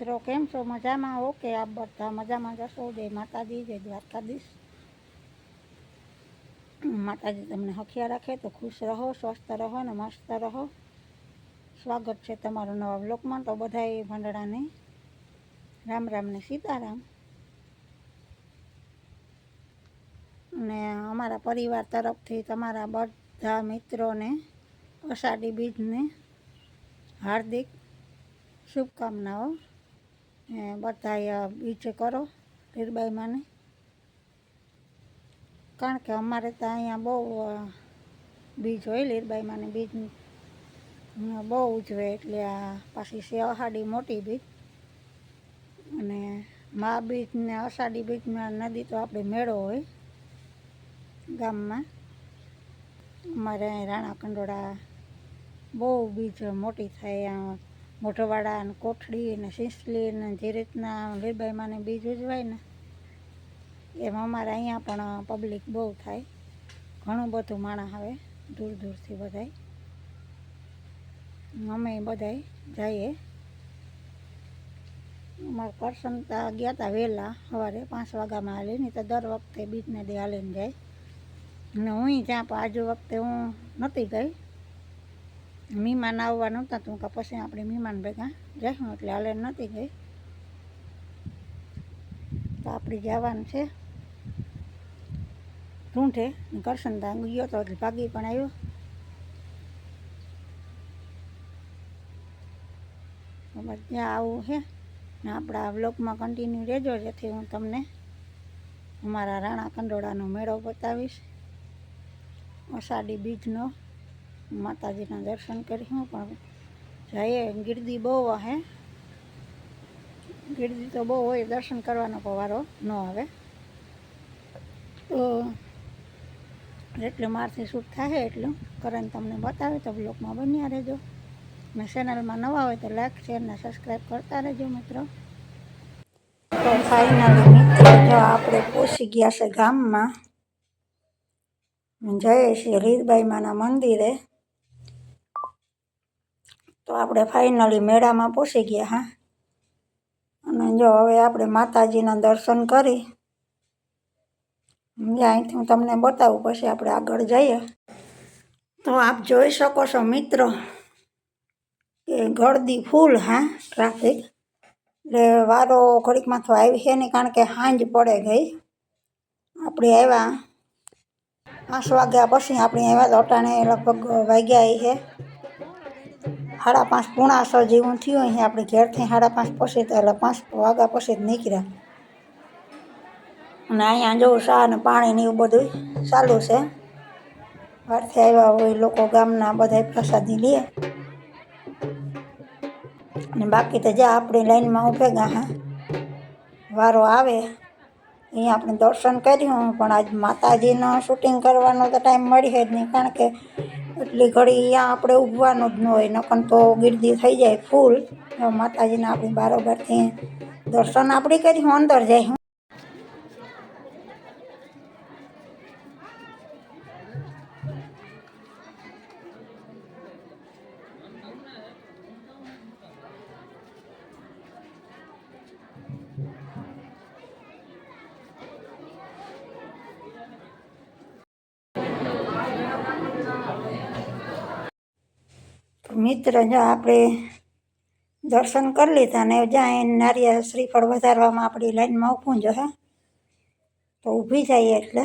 મિત્રો, કેમ છો? મજામાં ઓકે આપ બધા મજામાં જશો? જય માતાજી, જય દ્વારકાધીશ. માતાજી તમને હખિયા રાખે તો ખુશ રહો, સ્વસ્થ રહો ને મસ્ત રહો. સ્વાગત છે તમારું નવા બ્લોકમાં તો બધાય ભંડળાને રામ રામ ને સીતારામ. અને અમારા પરિવાર તરફથી તમારા બધા મિત્રોને, અષાઢી બીજને હાર્દિક શુભકામનાઓ. ને બધાય બીજ કરો હીરબાઈ માને. કારણ કે અમારે તો અહીંયા બહુ બીજ હોય લીરબાઈ માને બીજ. બહુ ઉજવે એટલે આ પાછી છે અષાઢી મોટી બીજ. અને મા બીજ ને અષાઢી બીજમાં નદી તો આપણે મેળો હોય. ગામમાં. અમારે રાણા કંડોળા બહુ બીજ મોટી થાય મોઢવાડા ને કોઠડી ને સિસલી ને જે રીતના લીરબાઈમાં બીજ ઉજવાય ને, એમ અમારે અહીંયા પણ પબ્લિક બહુ થાય. ઘણું બધું માણસ આવે, દૂર દૂરથી બધાય. અમે બધાય જઈએ. અમારા કરસનતા ગયા હતા વહેલા સવારે પાંચ વાગ્યામાં હાલી નહીં તો દર વખતે બીજને દે હાલીને જાય. અને હું જ્યાં પણ આજુ વખતે હું નહોતી ગઈ. મહેમાન આવવા નહોતા, તું કે પછી આપણે મહેમાન ભેગા જઈશું એટલે હાલે નહોતી ગઈ. તો આપણે જવાનું છે ઢૂંઢે કરસનતા ગયો તો એટલે ભાગી પણ આવ્યો. ત્યાં આવું છે. ને આપણા બ્લોગમાં કન્ટિન્યુ રહેજો, જેથી હું તમને અમારા રાણા કંડોળાનો મેળો બતાવીશ. અષાઢી બીજનો માતાજીના દર્શન કર્યું પણ જઈએ. ગીરદી બહુ વહે ગીરદી તો બહુ હોય, દર્શન કરવાનો પવારો વારો ન આવે. તો જેટલું મારથી શૂટ થાય એટલું કરીને તમને બતાવે તો બ્લોગમાં બન્યા રહેજો. અને ચેનલમાં નવા હોય તો લાઈક શેર ને સબસ્ક્રાઈબ કરતા રહેજો મિત્રો. તો ફાઇનલી મિત્રો, જો આપણે પહોંચી ગયા છે ગામમાં જઈએ છીએ રીતબાઈમાના મંદિરે. તો આપણે ફાઇનલી મેળામાં પહોંચી ગયા, હા. અને જો હવે આપણે માતાજીના દર્શન કરી અહીંથી હું તમને બતાવું, પછી આપણે આગળ જઈએ. તો આપ જોઈ શકો છો મિત્રો કે ગળદી ફૂલ, હા ટ્રાફિક એટલે વારો ઘડીકમાં તો આવી છે નહીં, કારણ કે સાંજ પડે ગઈ. આપણે આવ્યા પાંચ વાગ્યા પછી આપણે એવા અટાણે લગભગ વાગ્યા છે. સાડા પાંચ પૂણા સો જેવું થયું અહીં આપણે ઘેરથી સાડા પાંચ પછી એટલે પાંચ વાગ્યા પછી જ નીકળ્યા. અને અહીંયા જોઉં શાહ ને પાણી ને એવું બધું ચાલુ છે. બહારથી આવ્યા હોય લોકો ગામના બધા પ્રસાદી લે. અને બાકી તો જ્યાં આપણી લાઈનમાં ઉભેગા હા, વારો આવે. અહીંયા આપણે દર્શન કર્યું, પણ આજ માતાજીનો શૂટિંગ કરવાનો તો ટાઈમ મળે જ નહીં, કારણ કે એટલી ઘડી અહીંયા આપણે ઊભવાનું જ ન હોય નકન તો ગીરદી થઈ જાય ફૂલ. માતાજીને આપણી બારોબારથી દર્શન આપણે કર્યું, અંદર જાય મિત્ર જો આપણે દર્શન કરી લીધા ને જ્યાં એને નારિયેળ શ્રીફળ વધારવામાં આપણી લાઈનમાં ઊભું જો હે, તો ઊભી જઈએ એટલે.